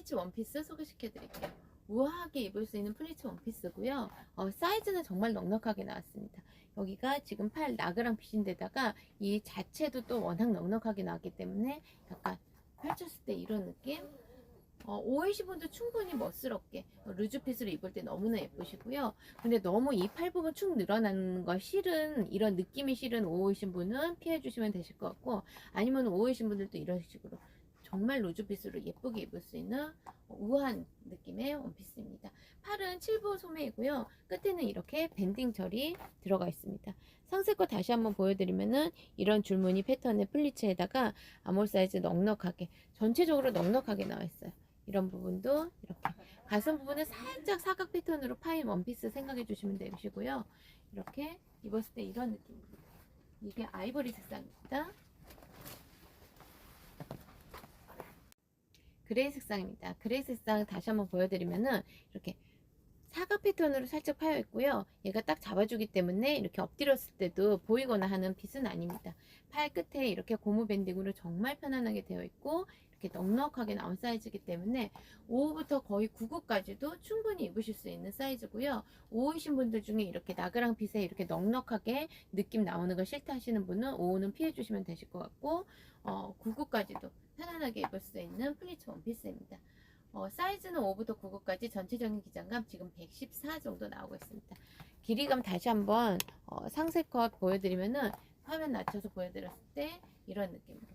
플리츠 원피스 소개시켜 드릴게요. 우아하게 입을 수 있는 플리츠 원피스고요. 어, 사이즈는 정말 넉넉하게 나왔습니다. 여기가 지금 팔 나그랑 핏인데다가 이 자체도 또 워낙 넉넉하게 나왔기 때문에 약간 펼쳤을 때 이런 느낌? 어, 오이시 분도 충분히 멋스럽게 어, 루즈핏으로 입을 때 너무나 예쁘시고요. 근데 너무 이 팔 부분 축 늘어나는 거 싫은 이런 느낌이 싫은 오이신 분은 피해 주시면 되실 것 같고 아니면 오이신 분들도 이런 식으로 정말 루즈핏으로 예쁘게 입을 수 있는 우아한 느낌의 원피스입니다. 팔은 7부 소매이고요. 끝에는 이렇게 밴딩 절이 들어가 있습니다. 상세 거 다시 한번 보여드리면은 이런 줄무늬 패턴의 플리츠에다가 아몰 사이즈 넉넉하게 전체적으로 넉넉하게 나와 있어요. 이런 부분도 이렇게 가슴 부분은 살짝 사각 패턴으로 파인 원피스 생각해 주시면 되시고요. 이렇게 입었을 때 이런 느낌입니다. 이게 아이보리 색상입니다. 그레이 색상입니다. 그레이 색상 다시 한번 보여드리면은 이렇게 사각 패턴으로 살짝 파여 있고요. 얘가 딱 잡아주기 때문에 이렇게 엎드렸을 때도 보이거나 하는 핏은 아닙니다. 팔 끝에 이렇게 고무 밴딩으로 정말 편안하게 되어 있고 이렇게 넉넉하게 나온 사이즈이기 때문에 5호부터 거의 9호까지도 충분히 입으실 수 있는 사이즈고요. 5호이신 분들 중에 이렇게 나그랑 핏에 이렇게 넉넉하게 느낌 나오는 거 싫다 하시는 분은 5호는 피해 주시면 되실 것 같고 어, 9호까지도 편안하게 입을 수 있는 플리츠 원피스입니다. 어, 사이즈는 5부터 9호까지 전체적인 기장감 지금 114 정도 나오고 있습니다. 길이감 다시 한번 어, 상세 컷 보여드리면은 화면 낮춰서 보여드렸을 때 이런 느낌으로